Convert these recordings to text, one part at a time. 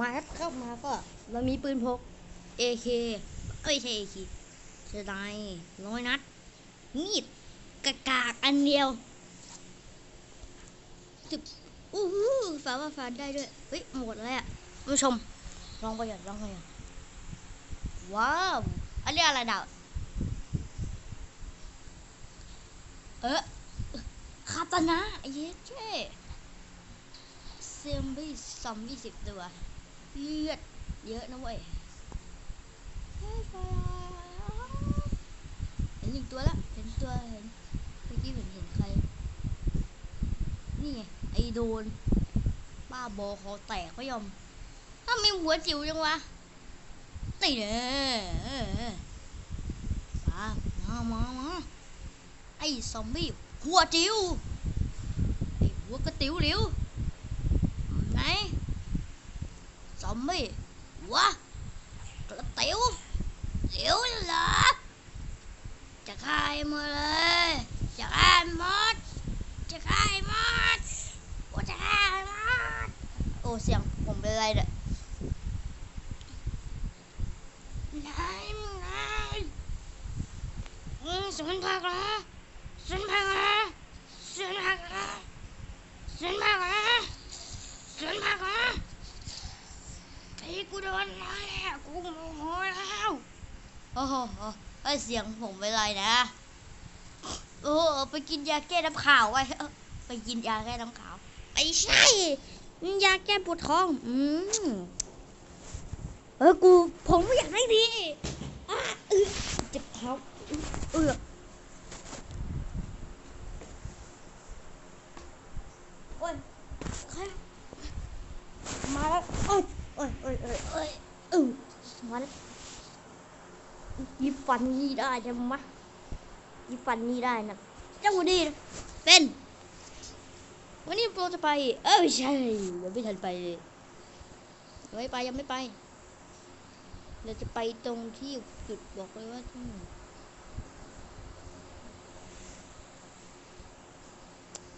มาครับเข้ามาก็เรามีปืนพก AK เอ้ยใช่ AK เสไนร้อยนัด มีดกระกากอันเดียวจุบอู้หูฝาว่าฝาได้ด้วยเฮ้ยหมดแล้วอะท่านผู้ชม ลองประหยัดลองประหยัดว้าว อันนี้อะไรดาว เออคาตานะเย้เจ้เซมบี้ซอมบี้สิบตัว เลือดเยอะนะเว้ยเห็นหนึ่งตัวแล้วเห็นตัวเห็นเมื่อกี้เห็นเห็นใคร นี่ไงไอโดน บ้าบอคอแตกก็ยอมถ้ามีหัวจิ๋วจังวะตีเด้อมามามามาไอซอมบี้หัวจิ๋วไอหัวกระติ๋วเหลวไหน ซอมบี้วะกระเตียวเดี๋ยวเหรอจะฆ่าให้หมดเลยจะฆ่าให้หมดจะฆ่าให้มดโอ้จะฆ่าให้หมดโอ้เสียงผมเป็นไรเนี่ยนายนายอืมสุนทรกนะสุนทรกนะสุนทรกนะสุนทรกนะสุนทรกนะไอ้ กูโดนแล้วกูโมโหแล้วโอ้โหไอเสียงผมเป็นไรนะ โอ้โหไปกินยาแก้น้ำขาวไว้เอ้อไปกินยาแก้น้ำขาวไม่ใช่ยาแก้ปวดท้อง อืมเออกู ผมไม่อยากได้ดีอะเออเจ็บท้องเออโอ้ยใครมาแล้วโอ้ย เอ้ยเอ้ยเอ้ยเอ้ยเออมันยิบ ฟันนี่ได้ใช่ไหมยิฟันนี่ได้นะเจ้าดีนะเป็นวันนี้เราจะไป เอ้ยไม่ใช่ยังไม่ทันไปเลยยังไม่ไปยังไม่ไป เราจะไปตรงที่จุดบอกเลยว่าที่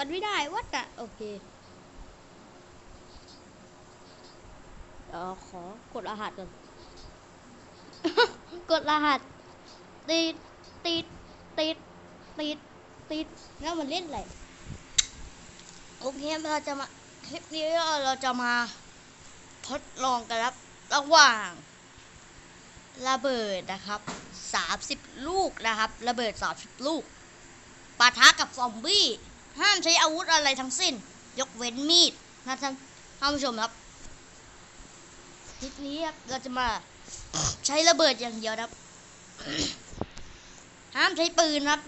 ันไม่ได้วัดอะโอเคเออขอกดรหัสก่อน กดรหัส ติดติดติดติดติดแล้วมันเล่นอะไรโอเคเราจะมาคลิปนี้เราจะมาทดลองกันครับ ระหว่างระเบิดนะครับสามสิบลูกนะครับ ระเบิดสามสิบลูกปะทะกับซอมบี้ ห้ามใช้อาวุธอะไรทั้งสิ้น ยกเว้นมีดนะท่านท่านผู้ชมครับคลิปนี้ครับเราจะมาใช้ระเบิดอย่างเดียวครับ ห้ามใช้ปืนครับ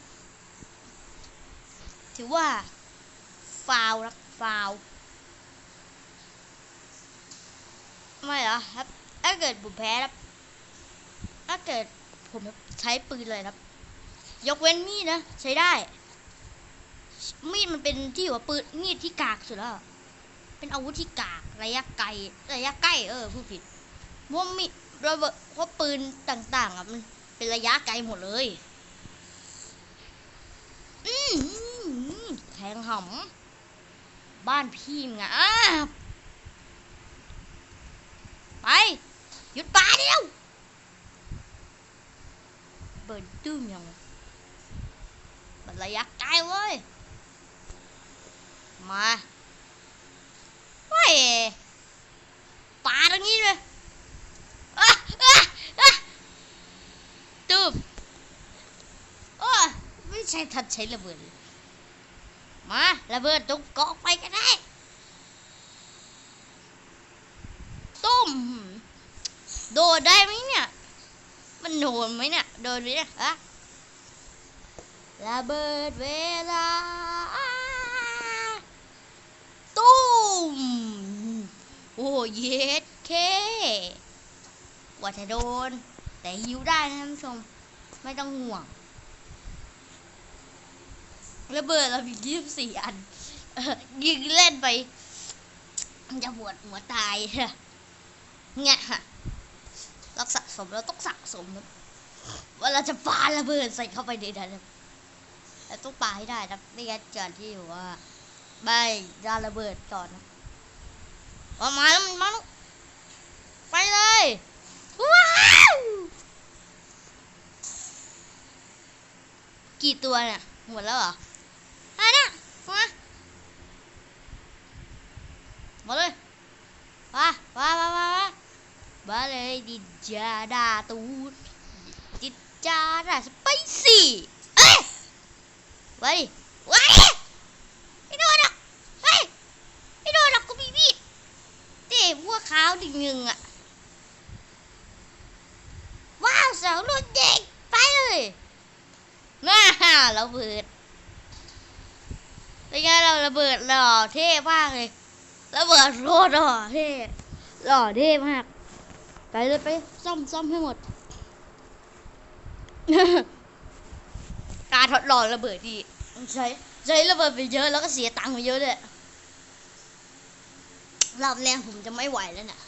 ถือว่า ฟาวครับ ฟาว ไม่เหรอครับ ถ้าเกิดผมแพ้ครับ ถ้าเกิดผมใช้ปืนเลยครับ ยกเว้นมีดนะ ใช้ได้ มีดมันเป็นที่ว่าปืน มีดที่กากสุดแล้ว เป็นอาวุธที่กากระยะไกล ระยะใกล้ เออพูดผิดเพราะมีระเบิดพราะปืนต่างๆอะมันเป็นระยะไกลหมดเลย อืมแทงหำบ้านพี่มึงอะไป หยุดป่าเดียว เบิร์ดตื้มยังวะมันระยะไกลเว้ย มา เฮ้ยปาตรงนี้เลยอะอะอะตูมโอ้ยไม่ ใช่ทันใช้ระเบิด มาระเบิดตรงเกาะไปก็ได้ตุ้มโดดได้ไหมเนี่ย มันโดนไหมเนี่ยโดนไหมเนี่ยฮะระเบิดเวลาตุ้มโอ้เย็ดเคว่าจะโดน แต่หิวได้นะท่านผู้ชม ไม่ต้องห่วง ระเบิดเรามียี่สิบสี่อันยิงเล่นไปจะปวดหัวตายเนี่ยฮะสมเราต้องสะสมครับว่าเราจะปาระเบิดใส่เข้าไปในนั้นครับเราต้องปาให้ได้นะไม่งั้นเกิดที่อยู่ว่าไม่ดาระเบิดก่อนนะมาแล้วมันมาแล้วไปเลยว้าวกี่ตัวเนี่ยหมดแล้วเหรอ ai đó qua vào đây qua qua qua qua qua đây đi cha đa tu. Đi cha đa spicy. Ê! Qua đi. Qua đi. Đi đâu đó ê đi. Đâu đó có bị bị để mua kháo thì ngừng ạ. À. wow sao luôn đẹp phải rồi na lâu vượt ไม่โดนหรอกไปไม่โดนหรอกกูมีมีดเตะพวกขาวดึงหนึ่งอะว้าวเสาวรุ่นเด็กไปเลยน่าระเบิดเป็นไงเราระเบิดหล่อเท่มากเลยระเบิดโคตรหล่อเท่หล่อเท่มาก ไปเลยไปซ่อมซ่อมให้หมด การทดลองระเบิดดีใช้ใช้ระเบิดไปเยอะแล้วก็เสียตังค์ไปเยอะเลยรอบแรกผมจะไม่ไหวแล้วนะ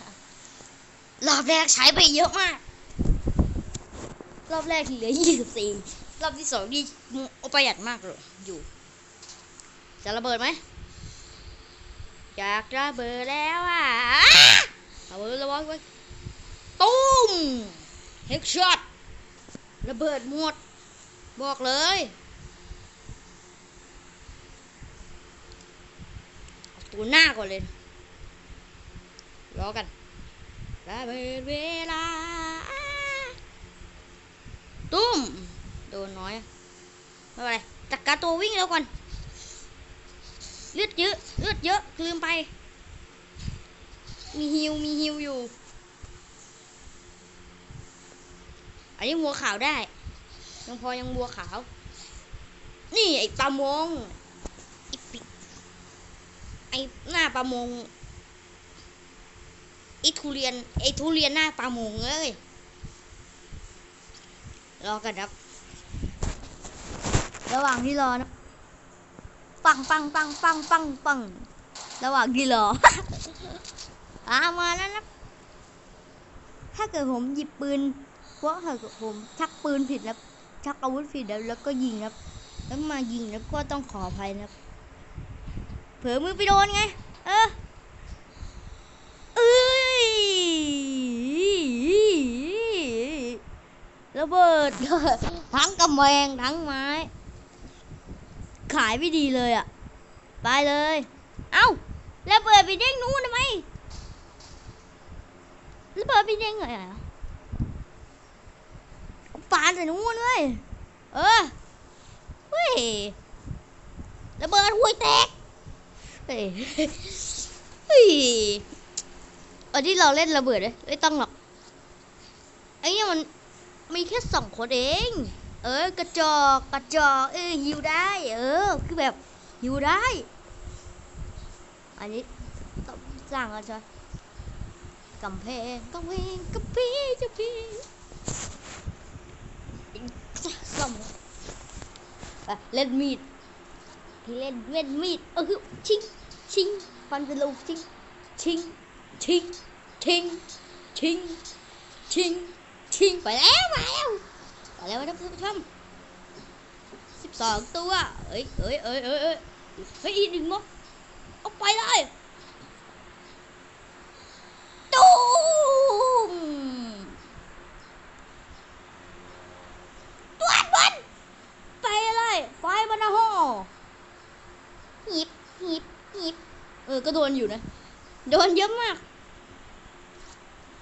รอบแรกใช้ไปเยอะมาก รอบแรกเหลือยี่สิบสี่รอบที่สองนี่ประหยัดมากเลยอยู่ จะระเบิดไหมอยากระเบิดแล้วอะระเบิดระวังไว้ตุ้มเฮกช็อตระเบิดหมด บอกเลยเอาตัวหน้าก่อนเลยรอกันระเบิดเวลา ตุ้มโดนน้อยไม่เป็นไรจัดการตัววิ่งแล้วก่อน เลือดเยอะ เลือดเยอะ ลืมไป มีฮิว มีฮิวอยู่ อันนี้วัวขาวได้ ยังพอยังวัวขาว นี่ไอ้ปลามงไอ้ปิไอ้หน้าปลามงไอ้ทุเรียน ไอ้ทุเรียนหน้าปลามงเอ้ย รอกันครับ ระหว่างที่รอนะ ปังปังปังปังปังปังระหว่างที่รออามาแล้วนะถ้าเกิดผมหยิบปืนเพราะถ้าเกิดผมชักปืนผิดแล้วชักอาวุธผิดแล้วแล้วก็ยิงครับ แล้วมายิงแล้วก็ต้องขออภัยนะครับ เผลอมือไปโดนไง เออเอ้ยระเบิดทั้งกำแพงทั้งไม้ ขายไม่ดีเลยอะไปเลย เอ้าระเบิดไปเด้งนู้นทำไมระเบิดไปเด้งไงอะปาใส่นู้นเว้ยเออเฮ้ยระเบิดห่วยแตกเฮ้ยเฮ้ยอันที่เราเล่นระเบิดเลยไม่ต้องหรอกไอ้เนี่ยมันมีแค่สองคนเอง เออกระจอกกระจอกเออหิวได้ เออ คือแบบหิวได้ อันนี้ต้องสร้างอะไรกำแพงกำแพงกำแพงกำแพงซ่อมไปเล่นมีดพี่เล่นเล่นมีดเออชิงชิงฟันเป็นลูกชิงชิงชิงชิงชิงชิงชิงไปแล้วมาแล้ว แล้วท่านผู้ชมสิบสองตัว เอ้ยเอ้ยเอ้ยเอ้ยเอ้ยเฮ้ยอีกหนึ่งมั้งเอาไปเลยตูมตวนบนไปเลยไฟมันนะฮ่อหิบหิบหิบเออ ก็โดนอยู่นะ โดนเยอะมาก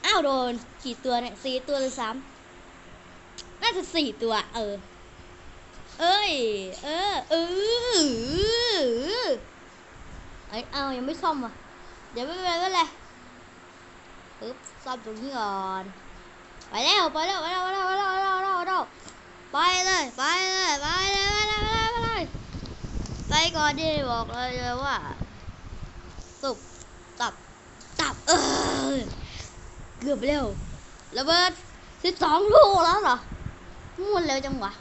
อ้าว โดนกี่ตัวเนี่ยสี่ตัวหรือสาม น่าจะสี่ตัว เออ เอ้ย เออเออเอ้ยเอายังไม่ซ่อมอะ เดี๋ยวไม่เป็นไรไม่เป็นไรซ่อมตรงนี้ก่อน ไปแล้วไปแล้วไปแล้วไปแล้วไปแล้วไปแล้วไปแล้วไปเลยไปเลยไปเลยไปเลยไปเลยไปเลยไปก่อนดีบอกเลยว่า สุกตับตับเออเกือบเร็วระเบิดสิบสองลูกแล้วเหรอ ม่วนเร็วจังวะ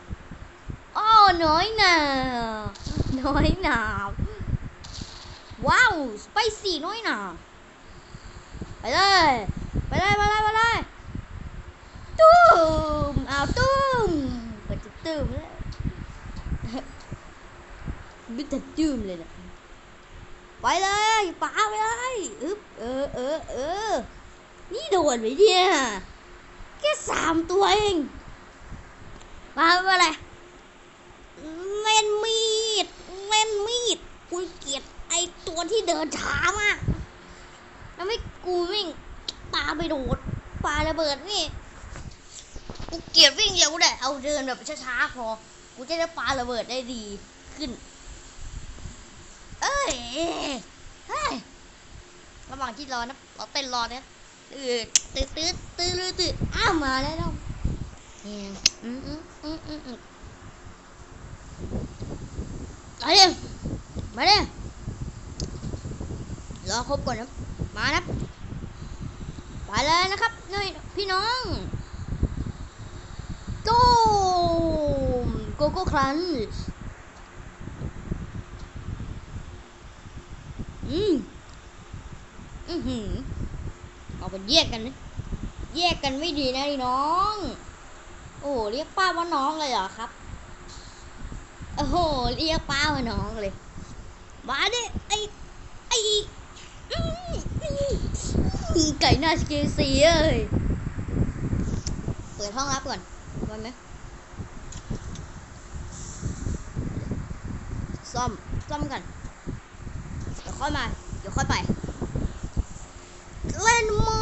โอ้น้อยหนาน้อยหนาว้าว สไปซี่น้อยหนาไปเลย ไปเลย ไปเลย ไปเลย ตุ้มเอาตุ้มก็จะตุ้มแล้วไม่จะตุ้มเลยนะไปเลยป๋าไปเลยอึ๊บเออเออเออนี่โดนไปเนี่ยแค่สามตัวเอง มาอะไรเล่นมีดเล่นมีดกูเกลียดไอตัวที่เดินช้ามากแล้วไม่กูวิ่งปาไปโดดปาระเบิดนี่กูเกลียดวิ่งเร็วแหละเอาเดินแบบช้าๆพอกูจะได้ปาระเบิดได้ดีขึ้น เอ้ยเฮ้ยระหว่างที่รอนะเราเต้นรอเนี่ยตื่นตื่นตื่นตื่นตื่นตื่นอ้าวมาแล้วเนี่ย อืมอืมอืมอืมอืมมาเร็วมาเร็วรอครบก่อนนะมานะไปเลยนะครับนี่พี่น้องตูมโกโก้ครันอืมอือหือเอาไปแยกกันนะแยกกันไม่ดีนะนี่น้อง โอ้เรียกป้าว่าน้องเลยเหรอครับ โอ้โหเรียกป้าว่าน้องเลยมาดิไอไอไก่หน้าสเกซีเอ้ยเปิดห้องรับก่อนมันไหมซ่อมซ่อมกันเดี๋ยวค่อยมาเดี๋ยวค่อยไป เล่นหม้อ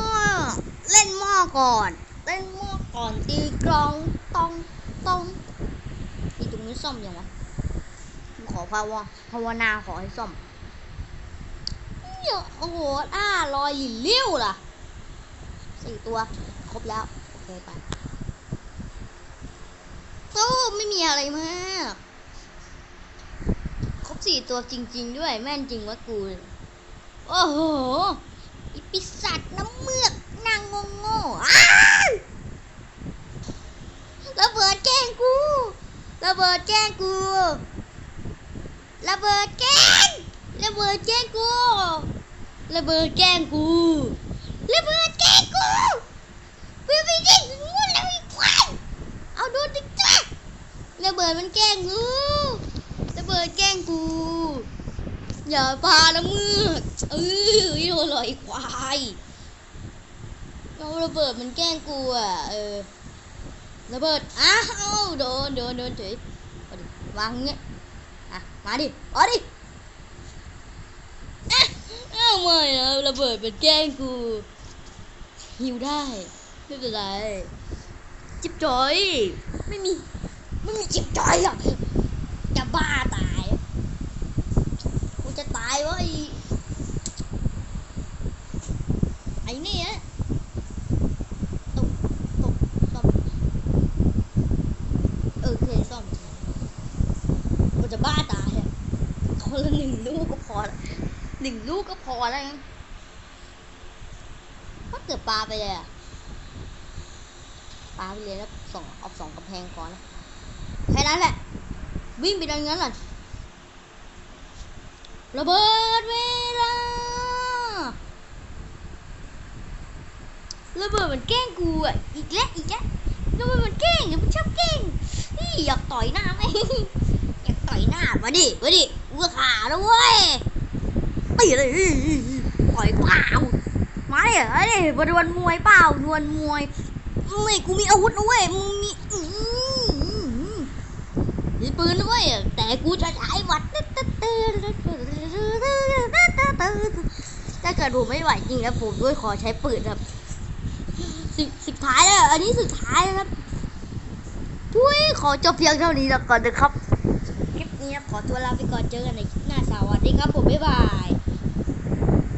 เล่นหม้อก่อน เล่นหม้อ ก่อนตีกลองต้องต้องนี่ตรงนี้ซ่อมยังวะขอภาวะภาวนาขอให้ซ่อมเนี่ยโอ้โหอ้ารอยหลินเลี้ยวล่ะสี่ตัว ครบแล้ว โอเคไปโอ้ไม่มีอะไรมาก ครบสี่ตัวจริง ๆ ด้วย แม่นจริงวะกู โอ้โห อีปีศาจน้ำเมือกนางงงโง่อ้า ระเบิดแกล้งกูระเบิดแกล้งกูระเบิดแกล้งระเบิดแกล้งกูระเบิดแกล้งกูระเบิดแกล้งกูเพื่อนไปดิงูแล้วอีกควายเอาโดนติ๊กจ้าระเบิดมันแกล้งกูระเบิดแกล้งกูอย่าพาละมือกเออโดนเลยควายเอาระเบิดมันแกล้งกูอะเออ ระเบิด อ้าว โดน โดน โดนเฉยวางเงี้ย อะ มาดิเอาดิเอ้าวไม่นะระเบิดมันแกล้งกูหิวได้ ไม่เป็นไร จิบจอย ไม่มี ไม่มีจิบจอยหรอกจะบ้าตาย กูจะตายวะไอ้ไอ้นี่อะตกตกซ่อมเออเคยซ่อมกูจะบ้าตายอะคนละหนึ่งลูกก็พอละ หนึ่งลูกก็พอแล้วนะถ้าเกิดปลาไปเลยอะปาไปเลยแล้วสองเอาสองกำแพงก่อนนะแค่นั้นแหละ วิ่งไปดังนั้นแหละระเบิดเวลาระเบิดมันแกล้งกูอะอีกแล้วอีกแล้วระเบิดมันแกล้งมันชอบแกล้งนี่อยากต่อยหน้าไหมอยากต่อยหน้ามาดิมาดิกูก็ขาแล้วเว้ย ไปเลยต่อยเปล่ามาเดิเอ้ยบดวลมวยเปล่าดวลมวยไม่กูมีอาวุธนะเว้ยมึงมีอืมีปืนด้วยแต่กูจะใช้วัดถ้าเกิดผมไม่ไหวจริงแล้วผมด้วยขอใช้ปืนครับสิสุดท้ายแล้วอันนี้สุดท้ายแล้วครับทุยขอจบเพียงเท่านี้แล้วก่อนนะครับคลิปนี้ขอตัวลาไปก่อนเจอกันในคลิปหน้าสวัสดีครับผมบ๊ายบาย